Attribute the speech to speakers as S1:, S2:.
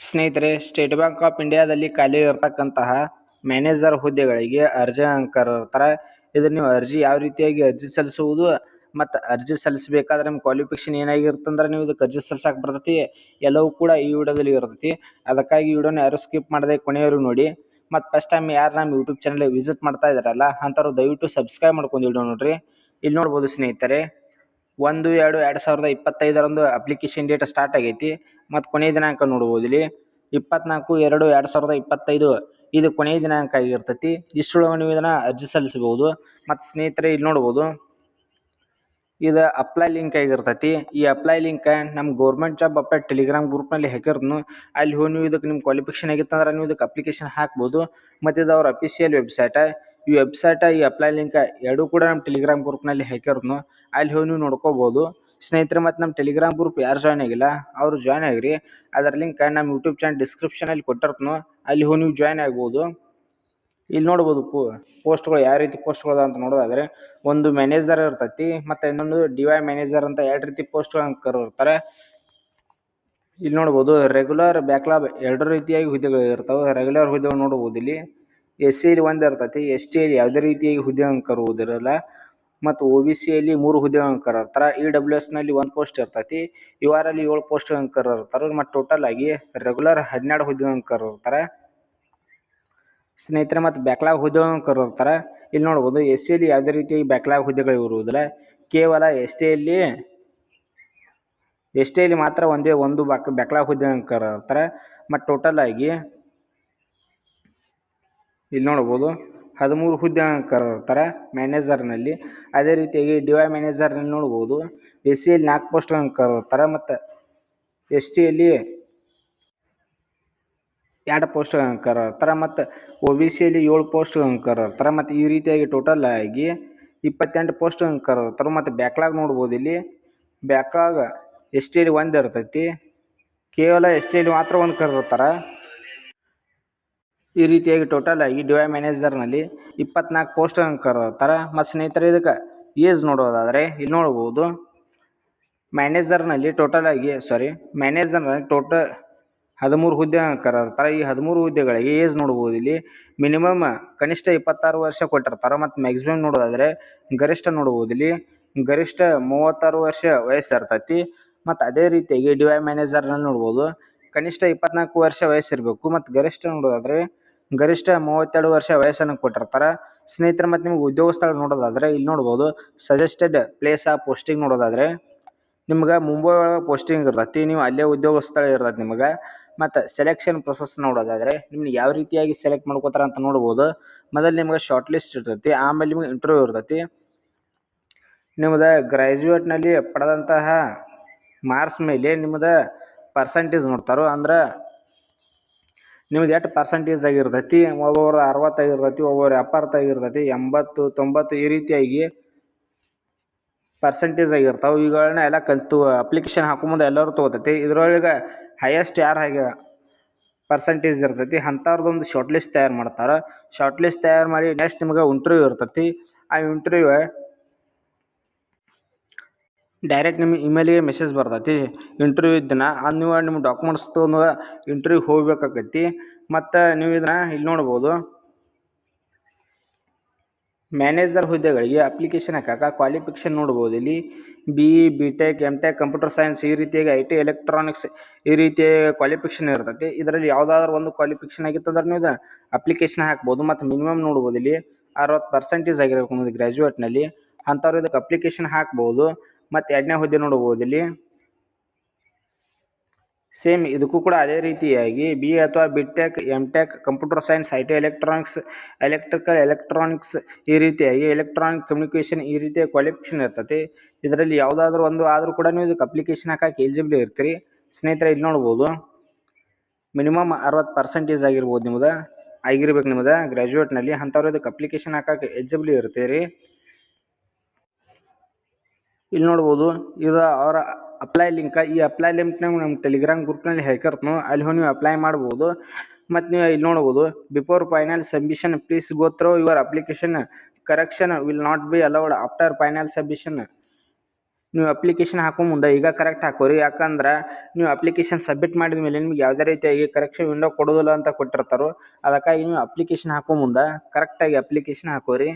S1: ಸ್ನೇಹಿತರೆ state bank of ಇಂಡಿಯಾದಲ್ಲಿ ಖಾಲಿ ಇರತಕ್ಕಂತಹ ಮ್ಯಾನೇಜರ್ ಹುದ್ದೆಗಳಿಗೆ ಅರ್ಜಿ ಇರ್ತಾರೆ ಇದನ್ನ ನೀವು ಅರ್ಜಿ ಯಾವ ರೀತಿಯಾಗಿ ಅರ್ಜಿ ಸಲ್ಲಿಸುವುದು ಮತ್ತು ಅರ್ಜಿ ಸಲ್ಲಿಸಬೇಕಾದ್ರೆ ನಿಮ್ಮ ಕ್ವಾಲಿಫಿಕೇಶನ್ ಏನಾಗಿರುತ್ತಂದ್ರೆ ನೀವು ಇದಕ್ಕೆ ಅರ್ಜಿ ಸಲ್ಲಿಸಕ್ಕೆ ಬರ್ತೈತಿ. ಎಲ್ಲವೂ ಕೂಡ ಈ ವಿಡಿಯೋದಲ್ಲಿ ಇರ್ತೈತಿ. ಅದಕ್ಕಾಗಿ ವಿಡಿಯೋನ ಯಾರು ಸ್ಕಿಪ್ ಮಾಡದೆ ಕೊನೆಯವರು ನೋಡಿ. ಮತ್ತು ಫಸ್ಟ್ ಟೈಮ್ ಯಾರು ನಮ್ಮ ಯೂಟ್ಯೂಬ್ ಚಾನಲ್ ವಿಸಿಟ್ ಮಾಡ್ತಾ ಇದ್ದಾರಲ್ಲ ಅಂಥವ್ರು ದಯವಿಟ್ಟು ಸಬ್ಸ್ಕ್ರೈಬ್ ಮಾಡ್ಕೊಂಡು ವಿಡಿಯೋ ನೋಡ್ರಿ. ಇಲ್ಲಿ ನೋಡ್ಬೋದು ಸ್ನೇಹಿತರೆ. ಒಂದು, ಎರಡು ಎರಡು ಸಾವಿರದ ಇಪ್ಪತ್ತೈದರಂದು ಅಪ್ಲಿಕೇಶನ್ ಡೇಟ್ ಸ್ಟಾರ್ಟ್ ಆಗೈತಿ. ಮತ್ತು ಕೊನೆಯ ದಿನಾಂಕ ನೋಡ್ಬೋದು ಇಲ್ಲಿ. ಇಪ್ಪತ್ನಾಲ್ಕು, ಎರಡು ಎರಡು ಸಾವಿರದ ಇಪ್ಪತ್ತೈದು ಇದು ಕೊನೆಯ ದಿನಾಂಕ ಆಗಿರ್ತೈತಿ. ಇಷ್ಟರೊಳಗೆ ನೀವು ಇದನ್ನು ಅರ್ಜಿ ಸಲ್ಲಿಸಬಹುದು. ಮತ್ತು ಸ್ನೇಹಿತರೆ ಇಲ್ಲಿ ನೋಡ್ಬೋದು. ಇದು ಅಪ್ಲೈ ಲಿಂಕ್ ಆಗಿರ್ತೈತಿ. ಈ ಅಪ್ಲೈ ಲಿಂಕ್ ನಮ್ಮ ಗೌರ್ಮೆಂಟ್ ಜಾಬ್ ಅಪ್ಲೈ ಟೆಲಿಗ್ರಾಮ್ ಗ್ರೂಪ್ನಲ್ಲಿ ಹಾಕಿರ್ತನು ಅಲ್ಲಿ ಹೋಗಿ ನೀವು ಇದಕ್ಕೆ ನಿಮ್ಮ ಕ್ವಾಲಿಫಿಕೇಶನ್ ಆಗಿತ್ತಂದ್ರೆ ನೀವು ಇದಕ್ಕೆ ಅಪ್ಲಿಕೇಶನ್ ಹಾಕ್ಬೋದು. ಮತ್ತು ಇದು ಅವ್ರ ಅಫಿಷಿಯಲ್ ವೆಬ್ಸೈಟ ಈ ವೆಬ್ಸೈಟ್ ಈ ಅಪ್ಲೈ ಲಿಂಕ್ ಎರಡು ಕೂಡ ನಮ್ಮ ಟೆಲಿಗ್ರಾಮ್ ಗ್ರೂಪ್ನಲ್ಲಿ ಹಾಕ್ಯಾರ್ನು. ಅಲ್ಲಿ ಹೋಗಿ ನೀವು ನೋಡ್ಕೋಬಹುದು ಸ್ನೇಹಿತರೆ, ಮತ್ತೆ ನಮ್ಮ ಟೆಲಿಗ್ರಾಮ್ ಗ್ರೂಪ್ ಯಾರು ಜಾಯ್ನ್ ಆಗಿಲ್ಲ, ಅವರು ಜಾಯ್ನ್ ಆಗ್ರಿ. ಅದರ ಲಿಂಕ್ ನಮ್ಮ ಯೂಟ್ಯೂಬ್ ಚಾನಲ್ ಡಿಸ್ಕ್ರಿಪ್ಷನಲ್ಲಿ ಕೊಟ್ಟಿರ್ತೀನಿ ಅಲ್ಲಿ ಹೋಗಿ ನೀವು ಜಾಯ್ನ್ ಆಗಬಹುದು ಇಲ್ಲಿ ನೋಡಬಹುದು ಪೋ, ಪೋಸ್ಟ್ಗಳು ಯಾವ ರೀತಿ ಪೋಸ್ಟ್ಗಳು ಅಂತ ನೋಡೋದಾದ್ರೆ, ಒಂದು ಮ್ಯಾನೇಜರ್ ಇರ್ತೈತಿ, ಮತ್ತೆ ಇನ್ನೊಂದು ಡಿವೈ ಮ್ಯಾನೇಜರ್ ಅಂತ ಎರಡು ರೀತಿ ಪೋಸ್ಟ್ಗಳನ್ನು ಕರೆದಿರ್ತಾರೆ. ಇಲ್ಲಿ ನೋಡಬಹುದು ರೆಗ್ಯುಲರ್ ಬ್ಯಾಕ್ಲಾಗ್ ಎರಡು ರೀತಿಯಾಗಿ ಹುದ್ದೆಗಳು ಇರ್ತಾವೆ. ರೆಗ್ಯುಲರ್ ಹುದ್ದೆಗಳು ನೋಡಬಹುದು ಇಲ್ಲಿ. ಎಸ್ ಸಿಯಲ್ಲಿ ಒಂದು ಇರ್ತೈತಿ ಎಸ್ ಟಿಯಲ್ಲಿ ಯಾವುದೇ ರೀತಿಯಾಗಿ ಹುದ್ದೆ ಕರುವುದಿರಲ್ಲ ಮತ್ತು ಒ ಬಿ ಮೂರು ಹುದ್ದೆ ಅಂಕರ್ ಇರ್ತಾರೆ. ಇ ಡಬ್ಲ್ಯೂ ಎಸ್ನಲ್ಲಿ ಒಂದು ಪೋಸ್ಟ್ ಇರ್ತೈತಿ. ಯು ಆರ್ ಅಲ್ಲಿ ಏಳು ಪೋಸ್ಟ್ ಅಂಕರ್ ಇರ್ತಾರೆ. ಮತ್ತು ಟೋಟಲ್ ಆಗಿ ರೆಗ್ಯುಲರ್ ಹನ್ನೆರಡು ಹುದ್ದೆಗಳನ್ನು ಕರೆದಿರ್ತಾರೆ ಸ್ನೇಹಿತರೆ, ಮತ್ತು ಬ್ಯಾಕ್ಲಾಗ್ ಅಂಕರ್ ಇರ್ತಾರ. ಇಲ್ಲಿ ನೋಡ್ಬೋದು ಎಸ್ ಸಿಯಲ್ಲಿ ಯಾವುದೇ ರೀತಿಯಾಗಿ ಬ್ಯಾಕ್ಲಾಗ್ ಹುದ್ದೆಗಳು ಇರುವುದಿಲ್ಲ. ಕೇವಲ ಎಸ್ ಟಿಯಲ್ಲಿ ಎಸ್ ಟಿಯಲ್ಲಿ ಮಾತ್ರ ಒಂದೇ ಒಂದು ಬ್ಯಾಕ್ಲಾಗ್ ಬ್ಯಾಕ್ಲಾಗ್ ಅಂಕರ್ ಇರ್ತಾರೆ. ಮತ್ತು ಟೋಟಲ್ ಆಗಿ ಇಲ್ಲಿ ನೋಡ್ಬೋದು ಹದಿಮೂರು ಹುದ್ದೆಗಳನ್ನು ಕರೆದಿರ್ತಾರೆ ಮ್ಯಾನೇಜರ್ನಲ್ಲಿ. ಅದೇ ರೀತಿಯಾಗಿ ಡಿ ವೈ ಮ್ಯಾನೇಜರ್ನಲ್ಲಿ ನೋಡ್ಬೋದು ಎಸ್ ಸಿಯಲ್ಲಿ ನಾಲ್ಕು ಪೋಸ್ಟ್ಗಳನ್ನು ಕರೆದಿರ್ತಾರೆ ಮತ್ತು ಎಸ್ ಟಿಯಲ್ಲಿ ಎರಡು ಪೋಸ್ಟ್ಗಳನ್ನು ಕರೆದಿರ್ತಾರೆ ಮತ್ತು ಒ ಬಿ ಸಿಯಲ್ಲಿ ಏಳು ಪೋಸ್ಟ್ಗಳನ್ನು ಕರೆದಿರ್ತಾರೆ ಮತ್ತು ಈ ರೀತಿಯಾಗಿ ಟೋಟಲ್ ಆಗಿ ಇಪ್ಪತ್ತೆಂಟು ಪೋಸ್ಟ್ಗಳನ್ನು ಕರೆದಿರ್ತಾರೆ ಮತ್ತು ಬ್ಯಾಕ್ಲಾಗ್ ನೋಡ್ಬೋದು ಇಲ್ಲಿ. ಬ್ಯಾಕ್ಲಾಗ್ ಎಸ್ ಟಿಯಲ್ಲಿ ಒಂದು ಇರ್ತೈತಿ. ಕೇವಲ ಎಸ್ ಟಿಯಲ್ಲಿ ಮಾತ್ರ ಒಂದು ಕರೆದಿರ್ತಾರೆ ಈ ರೀತಿಯಾಗಿ ಟೋಟಲ್ ಆಗಿ ಡಿ ವೈ ಮ್ಯಾನೇಜರ್ನಲ್ಲಿ ಇಪ್ಪತ್ನಾಲ್ಕು ಪೋಸ್ಟ್ ಕರೆದಿರ್ತಾರೆ ಮತ್ತು ಸ್ನೇಹಿತರೆ, ಇದಕ್ಕೆ ಏಜ್ ನೋಡೋದಾದರೆ ಇಲ್ಲಿ ನೋಡ್ಬೋದು. ಮ್ಯಾನೇಜರ್ನಲ್ಲಿ ಟೋಟಲ್ ಆಗಿ ಸಾರಿ ಮ್ಯಾನೇಜರ್ನಲ್ಲಿ ಟೋಟಲ್ ಹದಿಮೂರು ಹುದ್ದೆ ಕರೆದಿರ್ತಾರೆ ಈ ಹದಿಮೂರು ಹುದ್ದೆಗಳಿಗೆ ಏಜ್ ನೋಡ್ಬೋದು ಇಲ್ಲಿ. ಮಿನಿಮಮ್ ಕನಿಷ್ಠ ಇಪ್ಪತ್ತಾರು ವರ್ಷ ಕೊಟ್ಟಿರ್ತಾರೆ. ಮತ್ತು ಮ್ಯಾಕ್ಸಿಮಮ್ ನೋಡೋದಾದ್ರೆ ಗರಿಷ್ಠ ನೋಡ್ಬೋದು ಇಲ್ಲಿ. ಗರಿಷ್ಠ ಮೂವತ್ತಾರು ವರ್ಷ ವಯಸ್ಸು ಇರ್ತೈತಿ. ಮತ್ತು ಅದೇ ರೀತಿಯಾಗಿ ಡಿ ವೈ ಮ್ಯಾನೇಜರ್ನಲ್ಲಿ ನೋಡ್ಬೋದು. ಕನಿಷ್ಠ ಇಪ್ಪತ್ನಾಲ್ಕು ವರ್ಷ ವಯಸ್ಸಿರಬೇಕು ಮತ್ತು ಗರಿಷ್ಠ ನೋಡೋದಾದ್ರೆ ಗರಿಷ್ಠ ಮೂವತ್ತೆರಡು ವರ್ಷ ವಯಸ್ಸನ್ನು ಕೊಟ್ಟಿರ್ತಾರೆ. ಸ್ನೇಹಿತರೆ, ಮತ್ತು ನಿಮ್ಗೆ ಉದ್ಯೋಗ ಸ್ಥಳ ನೋಡೋದಾದ್ರೆ ಇಲ್ಲಿ ನೋಡ್ಬೋದು. ಸಜೆಸ್ಟೆಡ್ ಪ್ಲೇಸ್ ಆ ಪೋಸ್ಟಿಂಗ್ ನೋಡೋದಾದ್ರೆ ನಿಮ್ಗೆ ಮುಂಬೈ ಒಳಗೆ ಪೋಸ್ಟಿಂಗ್ ಇರ್ತೈತಿ. ನೀವು ಅಲ್ಲೇ ಉದ್ಯೋಗ ಸ್ಥಳ ಇರ್ತೈತಿ ನಿಮಗೆ. ಮತ್ತು ಸೆಲೆಕ್ಷನ್ ಪ್ರೊಸೆಸ್ ನೋಡೋದಾದ್ರೆ ನಿಮ್ಗೆ ಯಾವ ರೀತಿಯಾಗಿ ಸೆಲೆಕ್ಟ್ ಮಾಡ್ಕೋತಾರೆ ಅಂತ ನೋಡ್ಬೋದು. ಮೊದಲು ನಿಮ್ಗೆ ಶಾರ್ಟ್ ಲಿಸ್ಟ್ ಇರ್ತೈತಿ. ಆಮೇಲೆ ನಿಮ್ಗೆ ಇಂಟರ್ವ್ಯೂ ಇರ್ತೈತಿ. ನಿಮ್ದು ಗ್ರ್ಯಾಜುಯೇಟ್ನಲ್ಲಿ ಪಡೆದಂತಹ ಮಾರ್ಕ್ಸ್ ಮೇಲೆ ನಿಮ್ದು ಪರ್ಸೆಂಟೇಜ್ ನೋಡ್ತಾರೋ, ಅಂದ್ರೆ ನಿಮ್ದು ಎಷ್ಟು ಪರ್ಸೆಂಟೇಜ್ ಆಗಿರ್ತೈತಿ ಒಬ್ಬೊಬ್ರು ಅರವತ್ತಾಗಿರ್ತೈತಿ ಒಬ್ಬೊಬ್ರು ಎಪ್ಪತ್ತಾಗಿರ್ತೈತಿ ಎಂಬತ್ತು, ತೊಂಬತ್ತು ಈ ರೀತಿಯಾಗಿ ಪರ್ಸೆಂಟೇಜ್ ಆಗಿರ್ತಾವೆ ಇವುಗಳನ್ನ ಎಲ್ಲ ಕಲ್ತು ಅಪ್ಲಿಕೇಶನ್ ಹಾಕೊಂಬಂದು ಎಲ್ಲರೂ ತೊಗೋತೈತಿ. ಇದ್ರೊಳಗೆ ಹೈಯೆಸ್ಟ್ ಯಾರು ಹಾಗೆ ಪರ್ಸೆಂಟೇಜ್ ಇರ್ತೈತಿ? ಅಂಥವ್ರದ್ದೊಂದು ಶಾರ್ಟ್ ಲಿಸ್ಟ್ ತಯಾರು ಮಾಡ್ತಾರೆ. ಶಾರ್ಟ್ ಲಿಸ್ಟ್ ತಯಾರು ಮಾಡಿ ನೆಕ್ಸ್ಟ್ ನಿಮ್ಗೆ ಇಂಟರ್ವ್ಯೂ ಇರ್ತೈತಿ. ಆ ಇಂಟರ್ವ್ಯೂ ಡೈರೆಕ್ಟ್ ನಿಮ್ಮ ಇಮೇಲಿಗೆ ಮೆಸೇಜ್ ಬರ್ತೈತಿ. ಇಂಟರ್ವ್ಯೂ ಇದ್ದನ, ಅದು ನೀವು ನಿಮ್ಮ ಡಾಕ್ಯುಮೆಂಟ್ಸ್ ತೊಗೊಂಡು ಇಂಟರ್ವ್ಯೂ ಹೋಗ್ಬೇಕಾಕೈತಿ ಮತ್ತು ನೀವು ಇದನ್ನ ಇಲ್ಲಿ ನೋಡ್ಬೋದು. ಮ್ಯಾನೇಜರ್ ಹುದ್ದೆಗಳಿಗೆ ಅಪ್ಲಿಕೇಶನ್ ಹಾಕಾಕ ಕ್ವಾಲಿಫಿಕೇಷನ್ ನೋಡ್ಬೋದು. ಇಲ್ಲಿ B E B tech M tech computer science ಈ ರೀತಿಯಾಗಿ ಐ ಟಿ ಎಲೆಕ್ಟ್ರಾನಿಕ್ಸ್ ಈ ರೀತಿಯ ಕ್ವಾಲಿಫಿಕೇಷನ್ ಇರ್ತೈತಿ. ಇದರಲ್ಲಿ ಯಾವುದಾದ್ರೂ ಒಂದು ಕ್ವಾಲಿಫಿಕೇಷನ್ ಆಗಿತ್ತಂದ್ರೆ ನೀವು ಅಪ್ಲಿಕೇಶನ್ ಹಾಕ್ಬೋದು. ಮತ್ತು ಮಿನಿಮಮ್ ನೋಡ್ಬೋದು ಇಲ್ಲಿ. ಅರವತ್ತು ಪರ್ಸೆಂಟೇಜ್ ಆಗಿರಬೇಕು ಗ್ರ್ಯಾಜುಯೇಟ್ನಲ್ಲಿ ಅಂಥವ್ರು ಇದಕ್ಕೆ ಅಪ್ಲಿಕೇಶನ್ ಹಾಕ್ಬೋದು. ಮತ್ತು ಎರಡನೇ ಹುದ್ದೆ ನೋಡ್ಬೋದು ಇಲ್ಲಿ. ಸೇಮ್ ಇದಕ್ಕೂ ಕೂಡ ಅದೇ ರೀತಿಯಾಗಿ ಬಿ ಅಥವಾ B tech M tech computer science I T electronics electrical electronics ಈ ರೀತಿಯಾಗಿ ಎಲೆಕ್ಟ್ರಾನಿಕ್ ಕಮ್ಯುನಿಕೇಶನ್ ಈ ರೀತಿಯ ಕ್ವಾಲಿಫಿಕೇಶನ್ ಇರ್ತೈತಿ ಇದರಲ್ಲಿ ಯಾವುದಾದ್ರೂ ಒಂದು ಆದರೂ ಕೂಡ ನೀವು ಇದಕ್ಕೆ ಅಪ್ಲಿಕೇಶನ್ ಹಾಕಕ್ಕೆ ಎಲಿಜಿಬಲ್ ಇರ್ತೀರಿ. ಸ್ನೇಹಿತರೆ, ಇಲ್ಲಿ ನೋಡ್ಬೋದು ಮಿನಿಮಮ್ ಅರವತ್ತು ಪರ್ಸೆಂಟೇಜ್ ಆಗಿರ್ಬೋದು ನಿಮ್ದು. ಆಗಿರ್ಬೇಕು ನಿಮ್ದು. ಗ್ರ್ಯಾಜುಯೇಟ್ನಲ್ಲಿ ಅಂಥವ್ರು ಇದಕ್ಕೆ ಅಪ್ಲಿಕೇಶನ್ ಹಾಕಕ್ಕೆ ಎಲಿಜಿಬಲ್ ಇರ್ತೀರಿ. ಇಲ್ಲಿ ನೋಡ್ಬೋದು, ಇದು ಅವರ ಅಪ್ಲೈ ಲಿಂಕ್ ಈ ಅಪ್ಲೈ ಲಿಂಕ್ ನಮ್ಮ ಟೆಲಿಗ್ರಾಮ್ ಗ್ರೂಪ್ನಲ್ಲಿ ಹಾಕಿರ್ತೀನಿ ಅಲ್ಲಿ ಹೋಗಿ ನೀವು ಅಪ್ಲೈ ಮಾಡ್ಬೋದು. ಮತ್ತು ನೀವು ಇಲ್ಲಿ ನೋಡ್ಬೋದು before final submission please go through your application correction will not be allowed after final submission ನೀವು ಅಪ್ಲಿಕೇಶನ್ ಹಾಕೋ ಮುಂದೆ ಈಗ ಕರೆಕ್ಟ್ ಹಾಕೋರಿ, ಯಾಕಂದ್ರೆ ನೀವು ಅಪ್ಲಿಕೇಶನ್ ಸಬ್ಮಿಟ್ ಮಾಡಿದ ಮೇಲೆ ನಿಮ್ಗೆ ಯಾವುದೇ ರೀತಿಯಾಗಿ ಕರೆಕ್ಷನ್ ವಿಂಡೋ ಕೊಡೋದಿಲ್ಲ ಅಂತ ಕೊಟ್ಟಿರ್ತಾರೋ, ಅದಕ್ಕಾಗಿ ನೀವು ಅಪ್ಲಿಕೇಶನ್ ಹಾಕೋ ಮುಂದೆ ಕರೆಕ್ಟಾಗಿ ಅಪ್ಲಿಕೇಶನ್ ಹಾಕೋರಿ.